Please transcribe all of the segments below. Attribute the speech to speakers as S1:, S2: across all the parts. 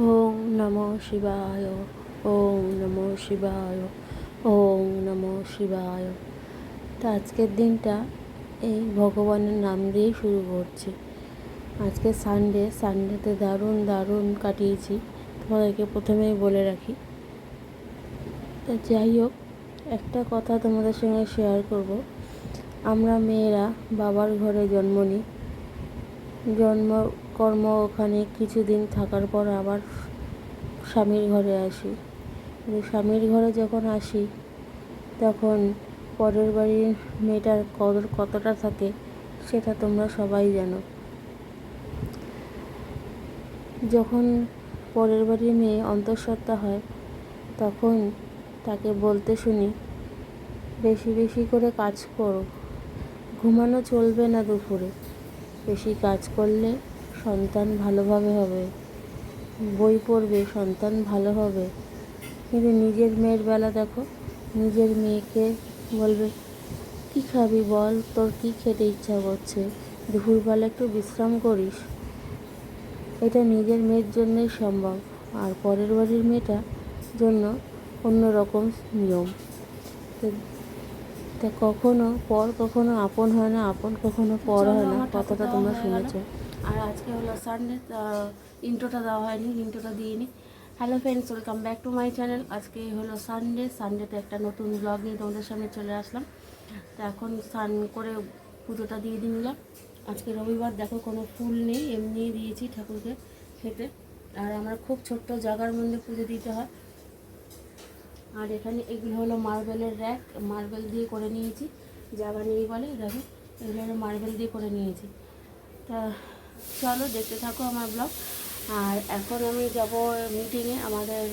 S1: ওম নমো শিবায়, ওম নমো শিবায়, ওম নমো শিবায়। তো আজকের দিনটা এই ভগবানের নাম দিয়েই শুরু করছি। আজকে সানডে সানডেতে দারুণ দারুণ কাটিয়েছি। তোমাদেরকে প্রথমেই বলে রাখি। তো যাই হোক, একটা কথা তোমাদের সঙ্গে শেয়ার করব। আমরা মেয়েরা বাবার ঘরে জন্ম নিই। জন্ম কর্ম ওখানে কিছুদিন থাকার পর আবার স্বামীর ঘরে আসি। স্বামীর ঘরে যখন আসি, তখন পরের বাড়ির মেয়েটার কদর কতটা থাকে সেটা তোমরা সবাই জানো। যখন পরের বাড়ির মেয়ে অন্তঃসত্ত্বা হয়, তখন তাকে বলতে শুনি, বেশি বেশি করে কাজ করো। ঘুমানো চলবে না দুপুরে। বেশি কাজ করলে সন্তান ভালোভাবে হবে। বই পড়বে সন্তান ভালো হবে। কিন্তু নিজের মেয়ের বেলা দেখো নিজের মেয়েকে বলবে কী খাবি বল? তোর কী খেতে ইচ্ছা করছে? দুপুরবেলা একটু বিশ্রাম করিস। এটা নিজের মেয়ের জন্যই সম্ভব। আর পরের বাড়ির মেয়েটা জন্য অন্য রকম নিয়ম। তো তা কখনো পর কখনো আপন হয় না আপন কখনো পর হয় না। কথাটা তোমরা শুনেছ। আর আজকে হলো সানডে ইন্ট্রোটা দেওয়া হয়নি ইন্ট্রোটা দিইনি। Hello friends welcome back to my channel আজকে হলো সানডে সানডেতে একটা নতুন ব্লগ নিয়ে তোমাদের সামনে চলে আসলাম। তো এখন স্নান করে পুজোটা দিয়ে দিলাম। আজকে রবিবার, দেখো কোনো ফুল নেই এমনি দিয়েছি ঠাকুরকে খেতে। আর আমার খুব ছোট্ট জায়গার মধ্যে পুজো দিতে হয়। আর এখানে এগুলো হলো মার্বেলের র্যাক মার্বেল দিয়ে করে নিয়েছি। জায়গা নেই বলে, দেখো, এগুলো হলো মার্বেল দিয়ে করে নিয়েছি। তা চলো দেখতে থাকো আমার ব্লগ। আর এখন আমি যাব মিটিংয়ে আমাদের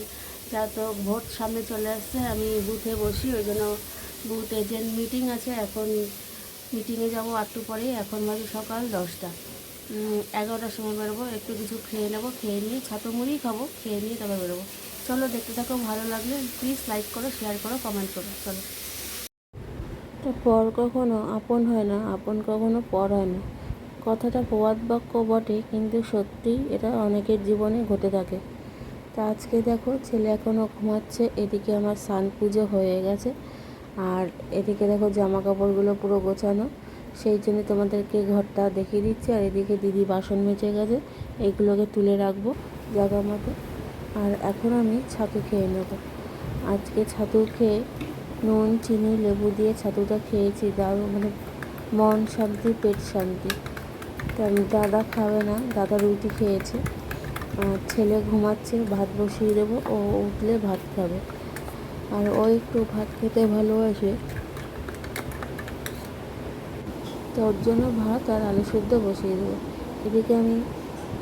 S1: যা তো ভোট সামনে চলে আসছে, আমি বুথে বসি, ওই জন্য বুথ এজেন্ট মিটিং আছে। এখন মিটিংয়ে যাব একটু পরেই। এখন বাজে সকাল দশটা। এগারোটার সময় বেরোবো। একটু কিছু খেয়ে নেব। খেয়ে নিয়ে ছাতু মুড়ি খাব। খেয়ে নিয়ে তবে বেরোবো। চলো দেখতে থাকো। ভালো লাগলে প্লিজ লাইক করো শেয়ার করো কমেন্ট করো। চলো। পর কখনো আপন হয় না, আপন কখনো পর হয় না। কথাটা প্রবাদ বাক্য বটে, কিন্তু সত্যি এটা অনেকের জীবনে ঘটে থাকে। তা আজকে দেখো, ছেলে এখনও ঘুমাচ্ছে, এদিকে আমার সান পুজো হয়ে গেছে, আর এদিকে দেখো জামা কাপড়গুলো পুরো গোছানো। সেই জন্য তোমাদেরকে ঘরটা দেখিয়ে দিচ্ছি, আর এদিকে দিদি বাসন মেজে গেছে এইগুলোকে তুলে রাখব জায়গা মতো। আর এখন আমি ছাতু খেয়ে নেব। আজকে ছাতু খেয়ে নুন, চিনি, লেবু দিয়ে ছাতুটা খেয়েছি, দারুণ মানে মন শান্তি, পেট শান্তি। তা দাদা খাবে না, দাদা রুটি খেয়েছে। ছেলে ঘুমাচ্ছে, ভাত বসিয়ে দেবো, ও উঠলে ভাত খাবে। আর ও একটু ভাত খেতে ভালোবাসে। তো ওর জন্য ভাত আর আলু সেদ্ধ বসিয়ে দেবো। এদিকে আমি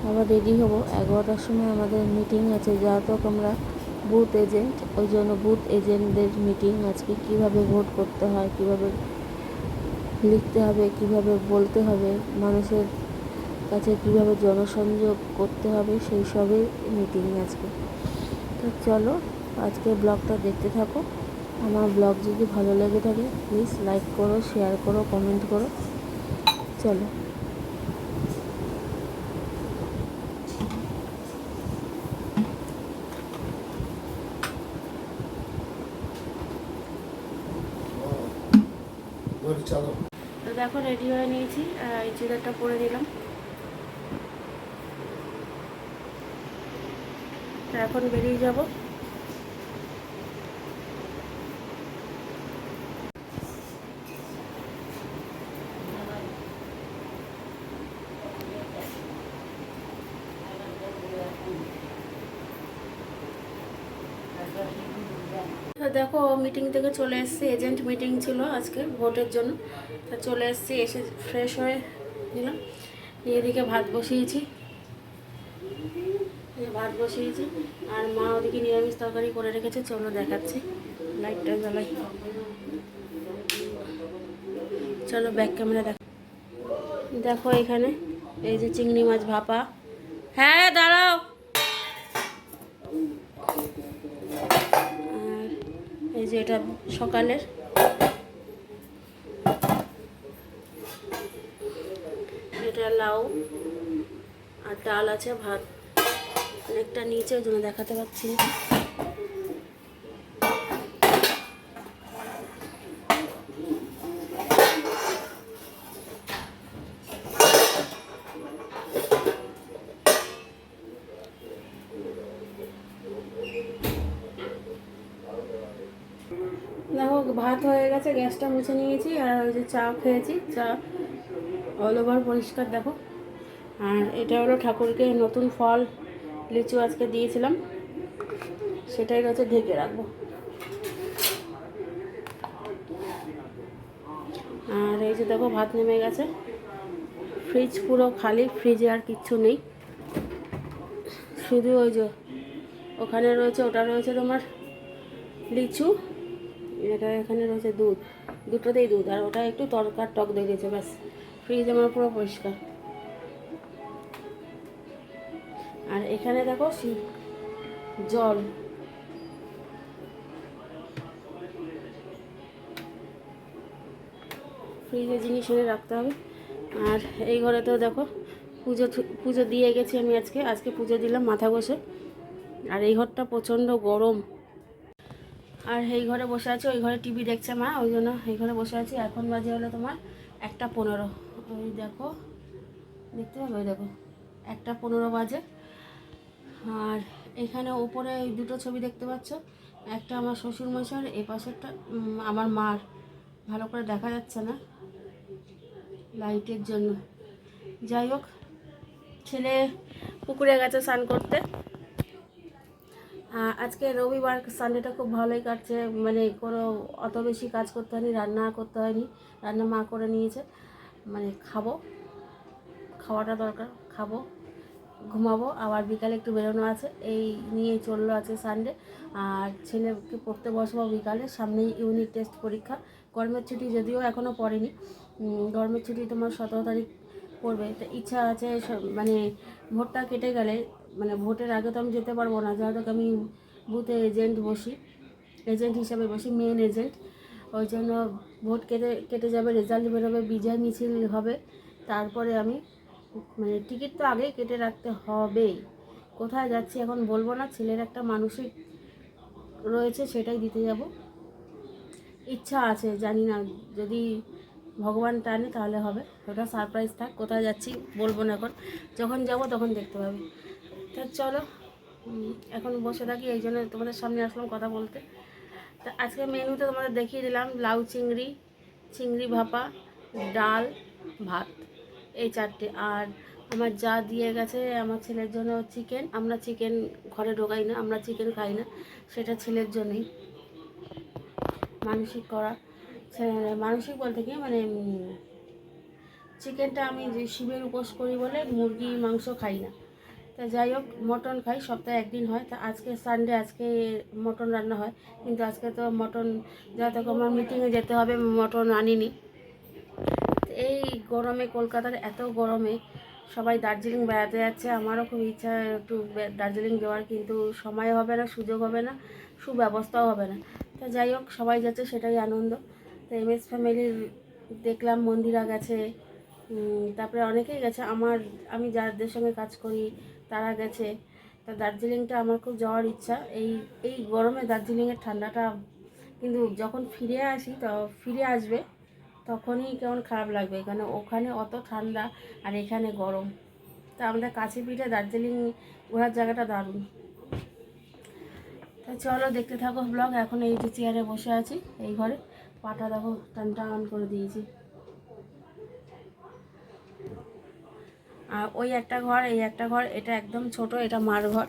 S1: আবার রেডি হব। এগারোটার সময় আমাদের মিটিং আছে যা তো আমরা বুথ এজেন্ট। ওই জন্য বুথ এজেন্টদের মিটিং। আজকে কীভাবে ভোট করতে হয়, কীভাবে লিখতে হবে, কীভাবে বলতে হবে, মানুষের কাছে কীভাবে জনসংযোগ করতে হবে, সেই সবই মিটিং আজকে। তো চলো, আজকে ব্লগটা দেখতে থাকো। আমার ব্লগ যদি ভালো লেগে থাকে প্লিজ লাইক করো শেয়ার করো কমেন্ট করো। চলো।
S2: চলো
S1: তো দেখো রেডি হয়ে নিয়েছি। এই চুড়িদারটা পরে নিলাম। তো এখন বেরিয়ে যাব। দেখো মিটিং থেকে চলে এসেছি এজেন্ট মিটিং ছিল আজকে ভোটের জন্য। তা চলে এসেছি, এসে ফ্রেশ হয়ে নিলাম। নিয়ে এদিকে ভাত বসিয়েছি। ভাত বসিয়েছি। আর মা ওদিকে নিরামিষ তরকারি করে রেখেছে, চলো দেখাচ্ছি। লাইটটা জ্বালাই। চলো ব্যাক ক্যামেরা দেখ দেখো এখানে, এই যে চিংড়ি মাছ ভাপা। হ্যাঁ দাঁড়াও আর যে এটা সকালের। এটা লাউ আর ডাল আছে, ভাত।
S3: অনেকটা নিচে, ওই জন্য দেখাতে পারছি না। দেখো, ভাত হয়ে গেছে, গ্যাসটা মুছে নিয়েছি, আর ওই যে চা খেয়েছি, চা অল ওভার পরিষ্কার দেখো। আর এটা হলো ঠাকুরকে নতুন ফল, লিচু আজকে দিয়েছিলাম, সেটাই রয়েছে ঢেকে রাখব। আর এই যে দেখো, ভাত নেমে গেছে। ফ্রিজ পুরো খালি ফ্রিজে আর কিচ্ছু নেই। শুধু ওই যে ওখানে রয়েছে, ওটা রয়েছে তোমার লিচু। এটা এখানে রয়েছে দুধ। দুটোতেই দুধ, আর ওটা একটু তরকার টক দেখেছে ব্যাস। ফ্রিজ আমার পুরো পরিষ্কার। আর এখানে দেখো জল। ফ্রিজে জিনিস এনে রাখতে হবে। আর এই ঘরে তো দেখো, পুজো পুজো দিয়ে গেছি আমি আজকে। আজকে পুজো দিলাম মাথা বসে আর এই ঘরটা প্রচণ্ড গরম। আর এই ঘরে বসে আছি, ওই ঘরে টিভি দেখছে মা, ওই জন্য এই ঘরে বসে আছি। এখন বাজে হলো তোমার একটা পনেরো। ওই দেখো, দেখতে পাবে? ওই দেখো, একটা পনেরো বাজে। আর এখানে ওপরে ওই দুটো ছবি দেখতে পাচ্ছ। একটা আমার শ্বশুর মশার এ পাশেরটা আমার মার। ভালো করে দেখা যাচ্ছে না লাইটের জন্য। যাই হোক, ছেলে পুকুরে গেছে স্নান করতে। আজকে রবিবার সানডেটা খুব ভালোই কাটছে। মানে কোনো অত বেশি কাজ করতে হয়নি, রান্না করতে হয়নি। রান্না মা করে নিয়েছে। মানে খাব। খাওয়াটা দরকার, খাব, ঘুমাবো। আবার বিকালে একটু বেরোনো আছে। এই নিয়ে চলল আছে সানডে আর ছেলেকে পড়তে বসবো বিকালে। সামনেই ইউনিট টেস্ট পরীক্ষা। গরমের ছুটি যদিও এখনও পড়েনি। গরমের ছুটি তোমার সতেরো তারিখ পড়বে তো ইচ্ছা আছে মানে ভোটটা কেটে গেলে মানে ভোটের আগে তো আমি যেতে পারব না, যেহেতু আমি বুথে এজেন্ট বসি, এজেন্ট হিসাবে বসি মেন এজেন্ট। ওই জন্য ভোট কেটে কেটে যাবে রেজাল্ট বেরোবে, বিজয় মিছিল হবে। তারপরে আমি মানে টিকিট তো আগেই কেটে রাখতে হবেই। কোথায় যাচ্ছি এখন বলব না, ছেলের একটা মানসিক রয়েছে সেটাই দিতে যাব। ইচ্ছা আছে, জানি না, যদি ভগবান টানে তাহলে হবে। ওটা সারপ্রাইজ থাক, কোথায় যাচ্ছি বলব না এখন। যখন যাব তখন দেখতে পাবি। তা চলো এখন বসে থাকি, এই জন্য তোমাদের সামনে আসলাম কথা বলতে। তা আজকে মেনুতে তোমাদের দেখিয়ে দিলাম লাউ চিংড়ি চিংড়ি ভাপা, ডাল, ভাত, এই চারটে। আর আমার যা দিয়ে গেছে, আমার ছেলের জন্য চিকেন। আমরা চিকেন ঘরে ঢোকাই না, আমরা চিকেন খাই না, সেটা ছেলের জন্যই। মানসিক করা। মানসিক বলতে কি মানে চিকেনটা আমি যে শিবের উপোস করি বলে মুরগি, মাংস খাই না। তা যাই হোক, মটন খাই, সপ্তাহে একদিন হয়। তা আজকে সানডে আজকে মটন রান্না হয়। কিন্তু আজকে তো মটন যাতে আমার মিটিংয়ে যেতে হবে, মটন আনিনি। এই গরমে, কলকাতার এত গরমে সবাই দার্জিলিং বেড়াতে যাচ্ছে। আমারও খুব ইচ্ছা একটু দার্জিলিং যাওয়ার, কিন্তু সময় হবে না, সুযোগ হবে না, সুব্যবস্থাও হবে না। তা যাই হোক, সবাই যাচ্ছে, সেটাই আনন্দ। তো এম এস ফ্যামিলির দেখলাম মন্দিরা গেছে তারপরে অনেকেই গেছে। আমার, আমি যাদের সঙ্গে কাজ করি, তারা গেছে। তা দার্জিলিংটা আমার খুব যাওয়ার ইচ্ছা। এই এই গরমে দার্জিলিংয়ের ঠান্ডাটা কিন্তু যখন ফিরে আসি, তো ফিরে আসবে, তখনই কেমন খারাপ লাগবে। কারণ ওখানে অত ঠান্ডা আর এখানে গরম। তা আমাদের কাছে পিঠে দার্জিলিং ঘোরার জায়গাটা দারুণ। তা চলো দেখতে থাকো ব্লগ এখন এই যে চেয়ারে বসে আছি, এই ঘরে। পাটা দেখো, টান টান করে দিয়েছি। আর ওই একটা ঘর, এই একটা ঘর, এটা একদম ছোট, এটা মার ঘর।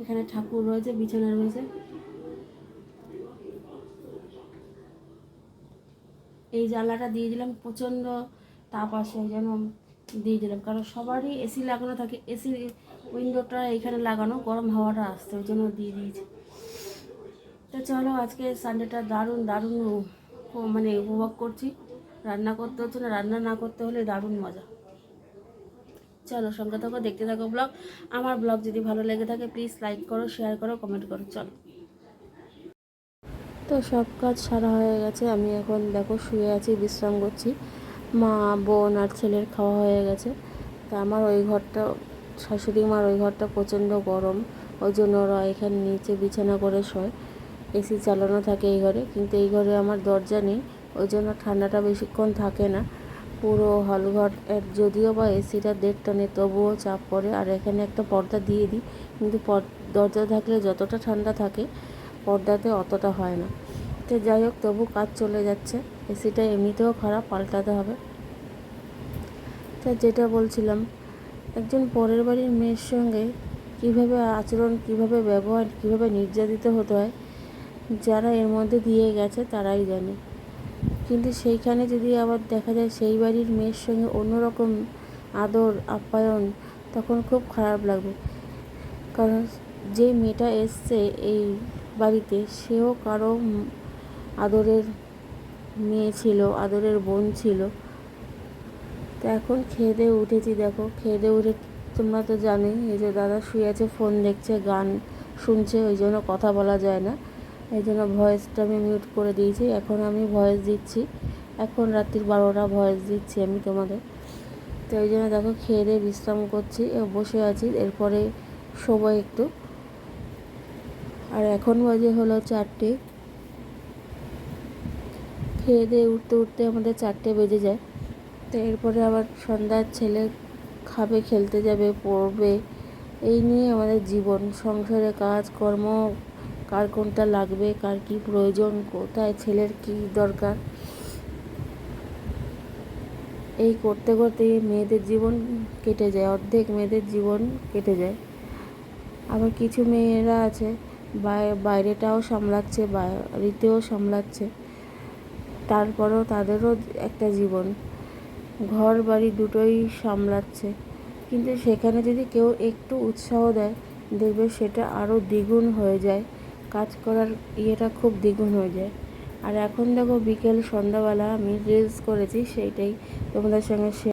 S3: এখানে ঠাকুর রয়েছে, বিছানা রয়েছে। এই জানলাটা দিয়ে দিলাম, প্রচণ্ড তাপ আসে ওই জন্য দিয়ে দিলাম। কারণ সবারই এসি লাগানো থাকে এসি উইন্ডোটা এখানে লাগানো, গরম হাওয়াটা আসছে, ওই জন্য দিয়ে দিয়েছি। তো চলো, আজকে সানডেটা দারুণ দারুণ মানে উপভোগ করছি। রান্না করতে হচ্ছে না, রান্না না করতে হলে দারুণ মজা। চলো সঙ্গে থাকো, দেখতে থাকো ব্লগ। আমার ব্লগ যদি ভালো লেগে থাকে প্লিজ লাইক করো শেয়ার করো কমেন্ট করো, চলো। তো সব কাজ সারা হয়ে গেছে, আমি এখন দেখো শুয়ে আছি, বিশ্রাম করছি। মা, বোন আর ছেলের খাওয়া হয়ে গেছে। তা আমার ওই ঘরটা, শাশুড়ি মার ওই ঘরটা প্রচণ্ড গরম।
S1: ওই জন্য ওরা এখানে নিচে বিছানা করে শোয়। এসি চালানো থাকে এই ঘরে, কিন্তু এই ঘরে আমার দরজা নেই, ওই জন্য ঠান্ডাটা বেশিক্ষণ থাকে না। পুরো হল ঘর এর- যদিও বা এসিটা দেড় টানে তবুও চাপ পড়ে। আর এখানে একটা পর্দা দিয়ে দিই, কিন্তু দরজা থাকলে যতটা ঠান্ডা থাকে, পর্দাতে অতটা হয় না। তো যাই হোক, তবু কাজ চলে যাচ্ছে, এসিটা এমনিতেও খারাপ, পাল্টাতে হবে। তা যেটা বলছিলাম, একজন পরের বাড়ির মেয়ের সঙ্গে কীভাবে আচরণ, কীভাবে ব্যবহার, কীভাবে নির্যাতিত হতে হয় যারা এর মধ্যে দিয়ে গেছে তারাই জানে। কিন্তু সেইখানে যদি আবার দেখা যায় সেই বাড়ির মেয়ের সঙ্গে অন্যরকম আদর, আপ্যায়ন, তখন খুব খারাপ লাগবে। কারণ যে মেয়েটা এসছে এই বাড়িতে, সেও কারও আদরের মেয়ে ছিল, আদরের বোন ছিল। তো এখন খেয়ে দিয়ে উঠেছি দেখো, খেয়ে দিয়ে উঠে তোমরা তো জানোই, এই যে দাদা শুয়ে আছে, ফোন দেখছে, গান শুনছে, ওই জন্য কথা বলা যায় না। এই জন্য ভয়েসটা আমি মিউট করে দিয়েছি। এখন আমি ভয়েস দিচ্ছি। এখন রাত্রির বারোটা ভয়েস দিচ্ছি আমি তোমাদের। তো ওই জন্য দেখো, খেয়ে দিয়ে বিশ্রাম করছি বসে আছি, এরপরে শোবো একটু। আর এখন বাজে হলো চারটে। খেয়ে দিয়ে উঠতে উঠতে আমাদের চারটে বেজে যায়। তো এরপরে আবার সন্ধ্যার ছেলে খাবে, খেলতে যাবে, পড়বে। এই নিয়ে আমাদের জীবন, সংসারে কাজ কর্ম কার কোনটা লাগবে, কার কী প্রয়োজন, কোথায় ছেলের কী দরকার। এই করতে করতে মেয়েদের জীবন কেটে যায়, অর্ধেক মেয়েদের জীবন কেটে যায়। আবার কিছু মেয়েরা আছে বাই- বাইরেটাও সামলাচ্ছে, বাড়িতেও সামলাচ্ছে। তারপরেও তাদেরও একটা জীবন। ঘর বাড়ি দুটোই সামলাচ্ছে। কিন্তু সেখানে যদি কেউ একটু উৎসাহ দেয়, দেখবে সেটা আরও দ্বিগুণ হয়ে যায়। কাজ করার ইয়েটা খুব দ্বিগুণ হয়ে যায়। আর এখন দেখো বিকেল সন্ধ্যাবেলা আমি রিলস করেছি, সেইটাই তোমাদের সঙ্গে